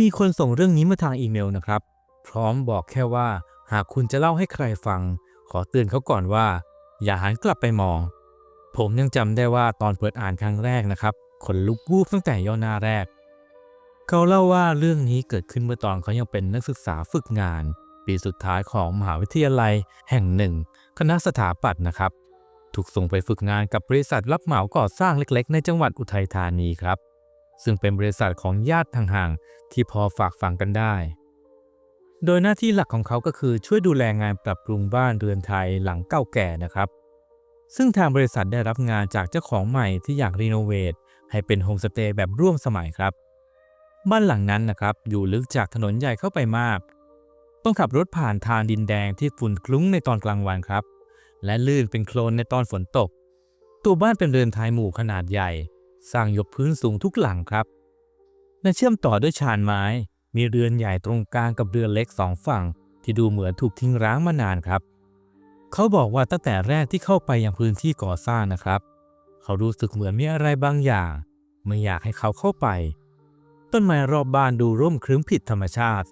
มีคนส่งเรื่องนี้มาทางอีเมลนะครับ พร้อมบอกแค่ว่า หากคุณจะเล่าให้ใครฟัง ขอเตือนเขาก่อนว่า อย่าหันกลับไปมอง ผมยังจำได้ว่าตอนเปิดอ่านครั้งแรกนะครับขนลุกวูบตั้งแต่ย่อหน้าแรก เขาเล่าว่าเรื่องนี้เกิดขึ้นเมื่อตอนเขายังเป็นนักศึกษาฝึกงาน ปีสุดท้ายของมหาวิทยาลัยแห่งหนึ่ง คณะสถาปัตย์นะครับ ถูกส่งไปฝึกงานกับบริษัทรับเหมาก่อสร้างเล็ก ๆ ในจังหวัดอุทัยธานีครับ ซึ่งเป็นบริษัทของญาติห่างๆที่พอฝากฝังกันได้ โดยหน้าที่หลักของเขาก็คือช่วยดูแลงานปรับปรุงบ้านเรือนไทยหลังเก่าแก่นะครับ ซึ่งทางบริษัทได้รับงานจากเจ้าของใหม่ที่อยากรีโนเวทให้เป็นโฮมสเตย์แบบร่วมสมัยครับ บ้านหลังนั้นนะครับอยู่ลึกจากถนนใหญ่เข้าไปมาก ต้องขับรถผ่านทางดินแดงที่ฝุ่นคลุ้งในตอนกลางวันครับ และลื่นเป็นโคลนในตอนฝนตก ตัวบ้านเป็นเรือนไทยหมู่ขนาดใหญ่ สร้างยกพื้นสูงทุกหลังครับและเชื่อมต่อด้วยชานไม้ มีเรือนใหญ่ตรงกลางกับเรือนเล็กสองฝั่ง ที่ดูเหมือนถูกทิ้งร้างมานานครับ เขาบอกว่าตั้งแต่แรกที่เข้าไปยังพื้นที่ก่อสร้างนะครับ เขารู้สึกเหมือนมีอะไรบางอย่าง ไม่อยากให้เขาเข้าไป ต้นไม้รอบบ้านดูร่มครึ้มผิดธรรมชาติ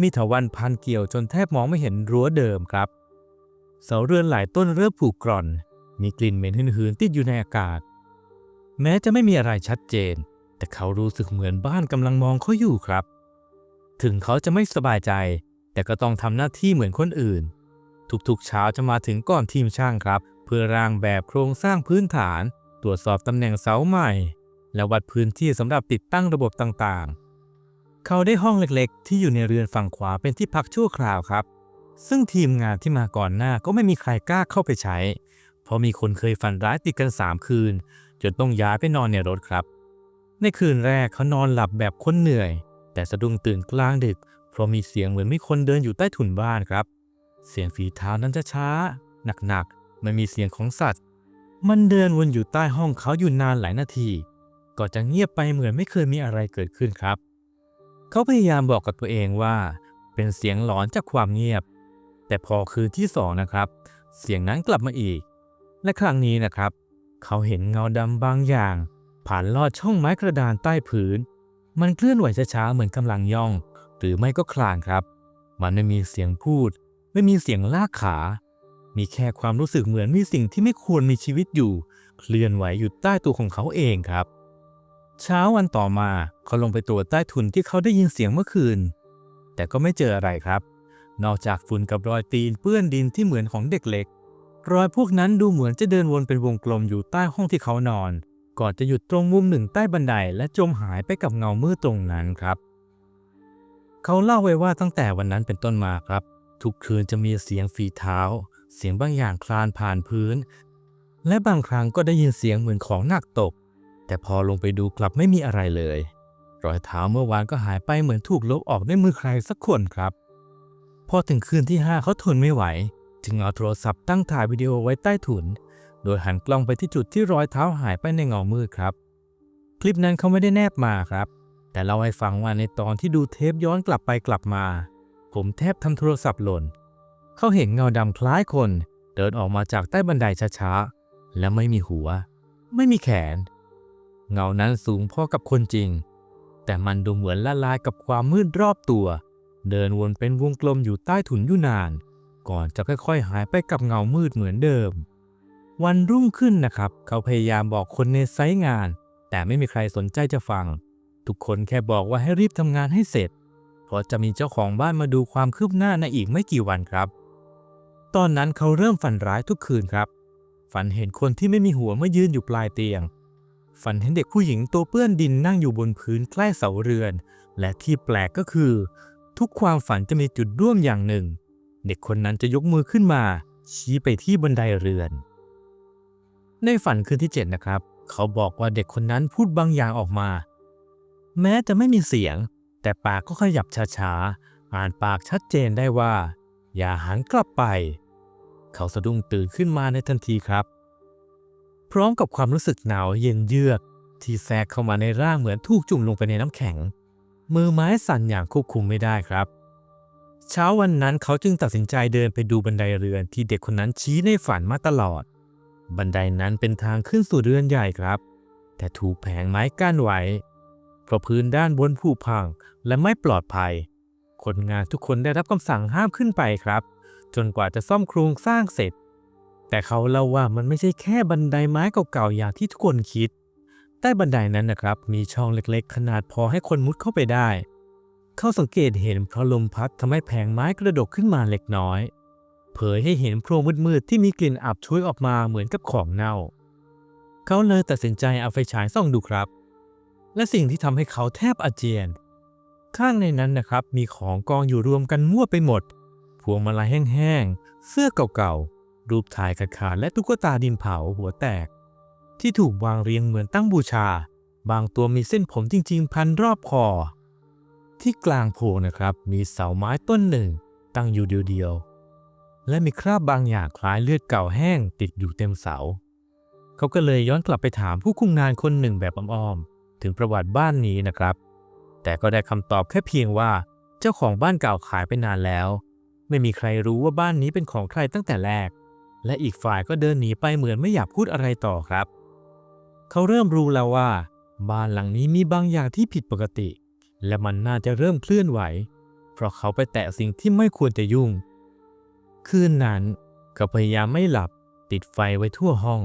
มีถาวัลย์พันเกี่ยวจนแทบมองไม่เห็นรั้วเดิมครับ เสาเรือนหลายต้นเริ่มผุกร่อน มีกลิ่นเหม็นหืนๆติดอยู่ในอากาศ แม้จะไม่มีอะไรชัดเจน แต่เขารู้สึกเหมือนบ้านกำลังมองเขาอยู่ครับ ถึงเขาจะไม่สบายใจ แต่ก็ต้องทำหน้าที่เหมือนคนอื่น ทุกๆเช้าจะมาถึงก่อนทีมช่างครับ เพื่อร่างแบบโครงสร้างพื้นฐาน ตรวจสอบตำแหน่งเสาใหม่ และวัดพื้นที่สำหรับติดตั้งระบบต่างๆ เขาได้ห้องเล็กๆ ที่อยู่ในเรือนฝั่งขวาเป็นที่พักชั่วคราวครับ ซึ่งทีมงานที่มาก่อนหน้าก็ไม่มีใครกล้าเข้าไปใช้ เพราะมีคนเคยฝันร้ายติดกัน 3 คืน จนต้องย้ายไปนอนในรถครับ ในคืนแรกเขานอนหลับแบบคนเหนื่อย แต่สะดุ้งตื่นกลางดึก เพราะมีเสียงเหมือนมีคนเดินอยู่ใต้ถุนบ้านครับ เสียงฝีเท้านั้นจะช้าหนักๆไม่มีเสียงของสัตว์ มันเดินวนอยู่ใต้ห้องเขาอยู่นานหลายนาทีก็จะเงียบไปเหมือนไม่เคยมีอะไรเกิดขึ้นครับ เขาพยายามบอกกับตัวเองว่า เป็นเสียงหลอนจากความเงียบ แต่พอคืนที่สองนะครับ เสียงนั้นกลับมาอีก และครั้งนี้นะครับ เขาเห็นเงาดำบางอย่าง ผ่านลอดช่องไม้กระดานใต้พื้นมันเคลื่อนไหวช้าๆเหมือนกำลังย่อง หรือไม่ก็คลานครับ มันไม่มีเสียงพูด ไม่มีเสียงลากขา มีแค่ความรู้สึกเหมือนมีสิ่งที่ไม่ควรมีชีวิตอยู่ เคลื่อนไหวอยู่ใต้ตัวของเขาเองครับ เช้าวันต่อมาเขาลงไปตรวจใต้ทุนที่เขาได้ยินเสียงเมื่อคืน แต่ก็ไม่เจออะไรครับ นอกจากฝุ่นกับรอยตีนเปื้อนดินที่เหมือนของเด็กเล็ก รอยพวกนั้นดูเหมือนจะเดินวนเป็นวงกลมอยู่ใต้ห้องที่เขานอน ก่อนจะหยุดตรงมุมหนึ่งใต้บันไดและจมหายไปกับเงามืดตรงนั้นครับ เขาเล่าไว้ว่าตั้งแต่วันนั้นเป็นต้นมาครับ ทุกคืนจะมีเสียงฝีเท้า เสียงบางอย่างคลานผ่านพื้น และบางครั้งก็ได้ยินเสียงเหมือนของหนักตก แต่พอลงไปดูกลับไม่มีอะไรเลย รอยเท้าเมื่อวานก็หายไปเหมือนถูกลบออกด้วยมือใครสักคนครับ พอถึงคืนที่5เขาทนไม่ไหว จึงเอาโทรศัพท์ตั้งถ่ายวิดีโอไว้ใต้ถุน โดยหันกล้องไปที่จุดที่รอยเท้าหายไปในเงามืดครับ คลิปนั้นเขาไม่ได้แนบมาครับ แต่เล่าให้ฟังว่าในตอนที่ดูเทปย้อนกลับไปกลับมา ผมแทบทำโทรศัพท์หล่น เขาเห็นเงาดำคล้ายคน เดินออกมาจากใต้บันไดช้าๆ และไม่มีหัว ไม่มีแขน เงานั้นสูงพอกับคนจริง แต่มันดูเหมือนละลายกับความมืดรอบตัว เดินวนเป็นวงกลมอยู่ใต้ถุนอยู่นาน ก่อนจะค่อยๆ หายไปกับเงามืดเหมือนเดิม วันรุ่งขึ้นนะครับ เขาพยายามบอกคนในไซต์งาน แต่ไม่มีใครสนใจจะฟัง ทุกคนแค่บอกว่าให้รีบทำงานให้เสร็จ เพราะจะมีเจ้าของบ้านมาดูความคืบหน้าในอีกไม่กี่วันครับ ตอนนั้นเขาเริ่มฝันร้ายทุกคืนครับ ฝันเห็นคนที่ไม่มีหัวมายืนอยู่ปลายเตียง ฝันเห็นเด็กผู้หญิงตัวเปื้อนดินนั่งอยู่บนพื้นใกล้เสาเรือน และที่แปลกก็คือ ทุกความฝันจะมีจุดร่วมอย่างหนึ่ง เด็กคนนั้นจะยกมือขึ้นมา ชี้ไปที่บันไดเรือน ในฝันคืนที่ 7 นะครับ เขาบอกว่าเด็กคนนั้นพูดบางอย่างออกมา แม้จะไม่มีเสียง แต่ปากก็ขยับช้าๆ อ่านปากชัดเจนได้ว่า อย่าหันกลับไป เขาสะดุ้งตื่นขึ้นมาในทันทีครับ พร้อมกับความรู้สึกหนาวเย็นเยือก ที่แทรกเข้ามาในร่างเหมือนถูกจุ่มลงไปในน้ำแข็ง มือไม้สั่นอย่างควบคุมไม่ได้ครับ เช้าวันนั้นเขาจึงตัดสินใจเดินไปดูบันไดเรือนที่เด็กคนนั้นชี้ในฝันมาตลอด บันไดนั้นเป็นทางขึ้นสู่เรือนใหญ่ครับ แต่ถูกแผงไม้กั้นไว้เพราะพื้นด้านบนผุพังและไม่ปลอดภัย คนงานทุกคนได้รับคำสั่งห้ามขึ้นไปครับ จนกว่าจะซ่อมโครงสร้างเสร็จ แต่เขาเล่าว่ามันไม่ใช่แค่บันไดไม้เก่าๆอย่างที่ทุกคนคิด ใต้บันไดนั้นนะครับ มีช่องเล็กๆ ขนาดพอให้คนมุดเข้าไปได้ เขาสังเกตเห็นเพราะลมพัดทำให้แผงไม้กระดกขึ้นมาเล็กน้อย เผยให้เห็นโพรงมืดๆที่มีกลิ่นอับช่วยออกมาเหมือนกับของเน่า เขาเลยตัดสินใจเอาไฟฉายส่องดูครับ และสิ่งที่ทำให้เขาแทบอาเจียน ข้างในนั้นนะครับมีของกองอยู่รวมกันมั่วไปหมด พวงมาลัยแห้งๆ เสื้อเก่าๆ รูปถ่ายขาดๆและตุ๊กตาดินเผาหัวแตก ที่ถูกวางเรียงเหมือนตั้งบูชา บางตัวมีเส้นผมจริง ๆ พันรอบคอ ที่กลางโพนะครับ มีเสาไม้ต้นหนึ่ง ตั้งอยู่เดียวๆ และมีคราบบางอย่างคล้ายเลือดเก่าแห้งติดอยู่เต็มเสา เขาก็เลยย้อนกลับไปถามผู้คุมงานคนหนึ่งแบบอ้อมๆ ถึงประวัติบ้านนี้นะครับ แต่ก็ได้คำตอบแค่เพียงว่าเจ้าของบ้านเก่าขายไปนานแล้ว ไม่มีใครรู้ว่าบ้านนี้เป็นของใครตั้งแต่แรก และอีกฝ่ายก็เดินหนีไปเหมือนไม่อยากพูดอะไรต่อครับ เขาเริ่มรู้แล้วว่า บ้านหลังนี้มีบางอย่างที่ผิดปกติ และมันน่าจะเริ่มเคลื่อนไหว เพราะเขาไปแตะสิ่งที่ไม่ควรจะยุ่ง คืนนั้นเขาพยายามไม่หลับ ติดไฟไว้ทั่วห้อง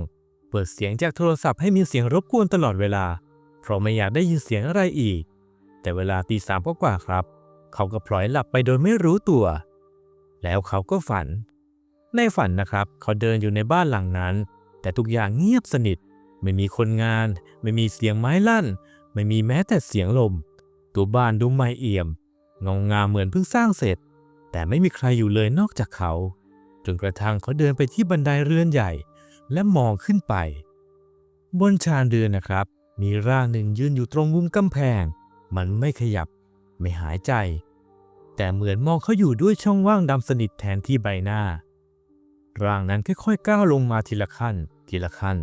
เปิดเสียงจากโทรศัพท์ให้มีเสียงรบกวนตลอดเวลา เพราะไม่อยากได้ยินเสียงอะไรอีก แต่เวลาตีสามกกว่าครับ เขาก็พลอยหลับไปโดยไม่รู้ตัว แล้วเขาก็ฝัน ในฝันนะครับ เขาเดินอยู่ในบ้านหลังนั้น แต่ทุกอย่างเงียบสนิท ไม่มีคนงาน ไม่มีเสียงไม้ลั่น ไม่มีแม้แต่เสียงลม ตัวบ้านดูไม่เอี่ยมเงงามเหมือนเพิ่งสร้างเสร็จ แต่ไม่มีใครอยู่เลยนอกจากเขา จนกระทั่งเขาเดินไปที่บันไดเรือนใหญ่ และมองขึ้นไป บนชานเรือนนะครับ มีร่างหนึ่งยืนอยู่ตรงมุมกำแพง มันไม่ขยับ ไม่หายใจ แต่เหมือนมองเขาอยู่ด้วยช่องว่างดำสนิทแทนที่ใบหน้า ร่างนั้นค่อยๆก้าวลงมาทีละขั้น ทีละขั้น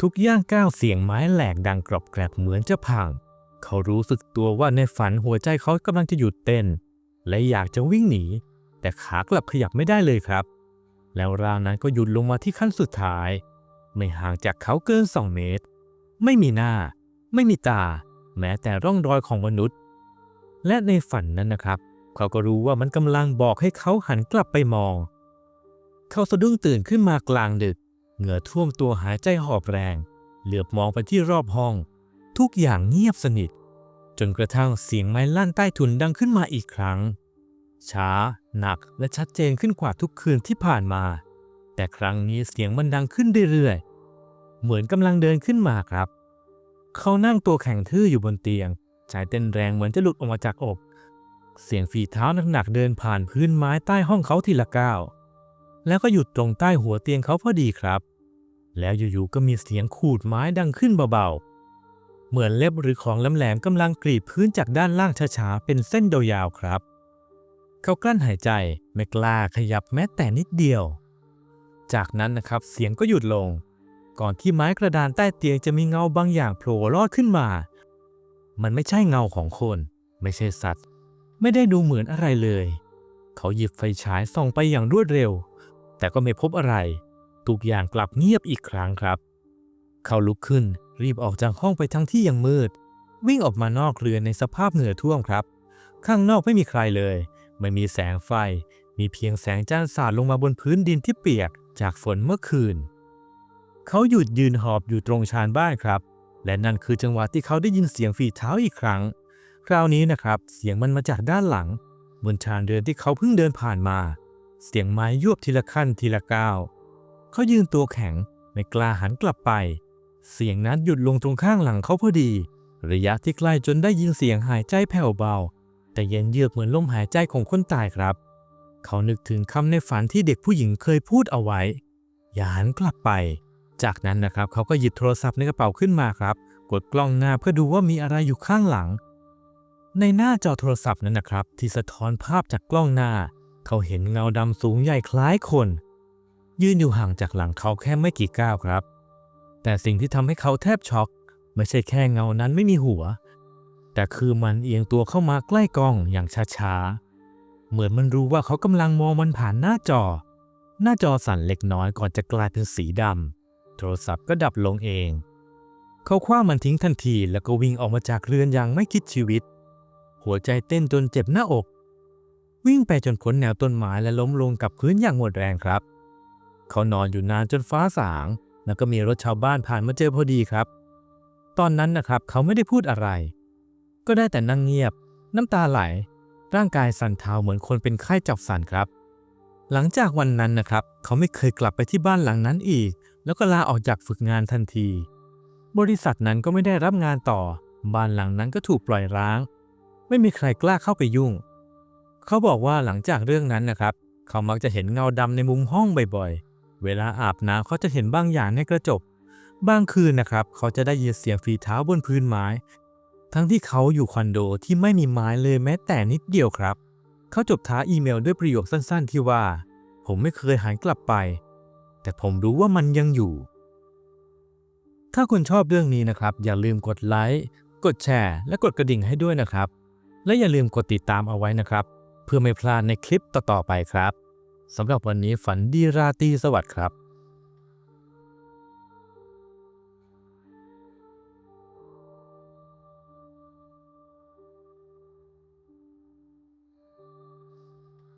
ทุกย่างก้าวเสียงไม้แหลกดังกรอบแกรบเหมือนจะพัง เขารู้สึกตัวว่าในฝันหัวใจเขากำลังจะหยุดเต้น และอยากจะวิ่งหนี แต่ขากลับขยับไม่ได้เลยครับ แล้วร่างนั้นก็หยุดลงมาที่ขั้นสุดท้าย ไม่ห่างจากเขาเกิน2เมตร ไม่มีหน้า ไม่มีตา แม้แต่ร่องรอยของมนุษย์ และในฝันนั้นนะครับ เขาก็รู้ว่ามันกำลังบอกให้เขาหันกลับไปมอง เขาสะดุ้งตื่นขึ้นมากลางดึก เหงื่อท่วมตัวหายใจหอบแรง เหลือบมองไปที่รอบห้อง ทุกอย่างเงียบสนิท จนกระทั่งเสียงไม้ลั่นใต้ถุนดังขึ้นมาอีกครั้ง ช้า หนักและชัดเจนขึ้นกว่าทุกคืนที่ผ่านมา แต่ครั้งนี้เสียงมันดังขึ้นเรื่อยๆ เหมือนกำลังเดินขึ้นมาครับ เขานั่งตัวแข็งทื่ออยู่บนเตียงใจเต้นแรงเหมือนจะหลุดออกมาจากอก เสียงฝีเท้าหนักๆเดินผ่านพื้นไม้ใต้ห้องเขาทีละก้าวแล้วก็หยุดตรงใต้หัวเตียงเขาพอดีครับ แล้วอยู่ๆก็มีเสียงขูดไม้ดังขึ้นเบาๆ เหมือนเล็บหรือของแหลมๆกำลังกรีดพื้นจากด้านล่างช้าๆ เป็นเส้นโดยาวครับ เขากลั้นหายใจไม่กล้าขยับแม้แต่นิดเดียว จากนั้นนะครับเสียงก็หยุดลง ก่อนที่ไม้กระดานใต้เตียงจะมีเงาบางอย่างโผล่ลอดขึ้นมา มันไม่ใช่เงาของคน ไม่ใช่สัตว์ ไม่ได้ดูเหมือนอะไรเลย เขาหยิบไฟฉายส่องไปอย่างรวดเร็ว แต่ก็ไม่พบอะไร ทุกอย่างกลับเงียบอีกครั้งครับ เขาลุกขึ้น รีบออกจากห้องไปทั้งที่ยังมืด วิ่งออกมานอกเรือนในสภาพเหงื่อท่วมครับ ข้างนอกไม่มีใครเลย ไม่มีแสงไฟ มีเพียงแสงจ้านสาดลงมาบนพื้นดินที่เปียกจากฝนเมื่อคืน เขาหยุดยืนหอบอยู่ตรงชานบ้านครับ และนั่นคือจังหวะที่เขาได้ยินเสียงฝีเท้าอีกครั้ง คราวนี้นะครับ เสียงมันมาจากด้านหลัง บนชานเดินที่เขาเพิ่งเดินผ่านมา เสียงไม้ยวบทีละขั้นทีละก้าวเขายืนตัวแข็งไม่กล้าหันกลับไป เสียงนั้นหยุดลงตรงข้างหลังเขาพอดี ระยะที่ใกล้จนได้ยินเสียงหายใจแผ่วเบา แต่เย็นเยือกเหมือนลมหายใจของคนตายครับ เขานึกถึงคำในฝันที่เด็กผู้หญิงเคยพูดเอาไว้ อย่าหันกลับไป จากนั้นนะครับเขาก็หยิบโทรศัพท์ในกระเป๋าขึ้นมาครับ กดกล้องหน้าเพื่อดูว่ามีอะไรอยู่ข้างหลัง ในหน้าจอโทรศัพท์นั้นนะครับ ที่สะท้อนภาพจากกล้องหน้า เขาเห็นเงาดำสูงใหญ่คล้ายคน ยืนอยู่ห่างจากหลังเขาแค่ไม่กี่ก้าวครับ แต่สิ่งที่ทำให้เขาแทบช็อก ไม่ใช่แค่เงานั้นไม่มีหัว แต่คือมันเอียงตัวเข้ามาใกล้กล้องอย่างช้าๆ เหมือนมันรู้ว่าเขากำลังมองมันผ่านหน้าจอ หน้าจอสั่นเล็กน้อยก่อนจะกลายเป็นสีดำโทรศัพท์ก็ดับลงเอง เขาคว้ามันทิ้งทันทีแล้วก็วิ่งออกมาจากเรือนอย่างไม่คิดชีวิต หัวใจเต้นจนเจ็บหน้าอก วิ่งไปจนพ้นแนวต้นไม้และล้มลงกับพื้นอย่างหมดแรงครับ เขานอนอยู่นานจนฟ้าสาง แล้วก็มีรถชาวบ้านผ่านมาเจอพอดีครับ ตอนนั้นนะครับเขาไม่ได้พูดอะไร ก็ได้แต่นั่งเงียบ น้ำตาไหล ร่างกายสั่นเทาเหมือนคนเป็นไข้จับสั่นครับ หลังจากวันนั้นนะครับ เขาไม่เคยกลับไปที่บ้านหลังนั้นอีก แล้วก็ลาออกจากฝึกงานทันที บริษัทนั้นก็ไม่ได้รับงานต่อ บ้านหลังนั้นก็ถูกปล่อยร้าง ไม่มีใครกล้าเข้าไปยุ่ง เขาบอกว่าหลังจากเรื่องนั้นนะครับ เขามักจะเห็นเงาดำในมุมห้องบ่อยๆ เวลาอาบน้ำเขาจะเห็นบางอย่างในกระจก บางคืนนะครับ เขาจะได้ยินเสียงฝีเท้าบนพื้นไม้ ทั้งที่เขาอยู่คอนโดที่ไม่มีไม้เลยแม้แต่นิดเดียวครับ เขาจบท้ายอีเมลด้วยประโยคสั้นๆ ที่ว่า ผมไม่เคยหันกลับไป แต่ผมรู้ว่ามันยังอยู่ ถ้าคุณชอบเรื่องนี้นะครับ อย่าลืมกดไลค์กดแชร์และกดกระดิ่งให้ด้วยนะครับ และอย่าลืมกดติดตามเอาไว้นะครับ เพื่อไม่พลาดในคลิปต่อๆไปครับ สำหรับวันนี้ฝันดีราตรีสวัสดิ์ครับ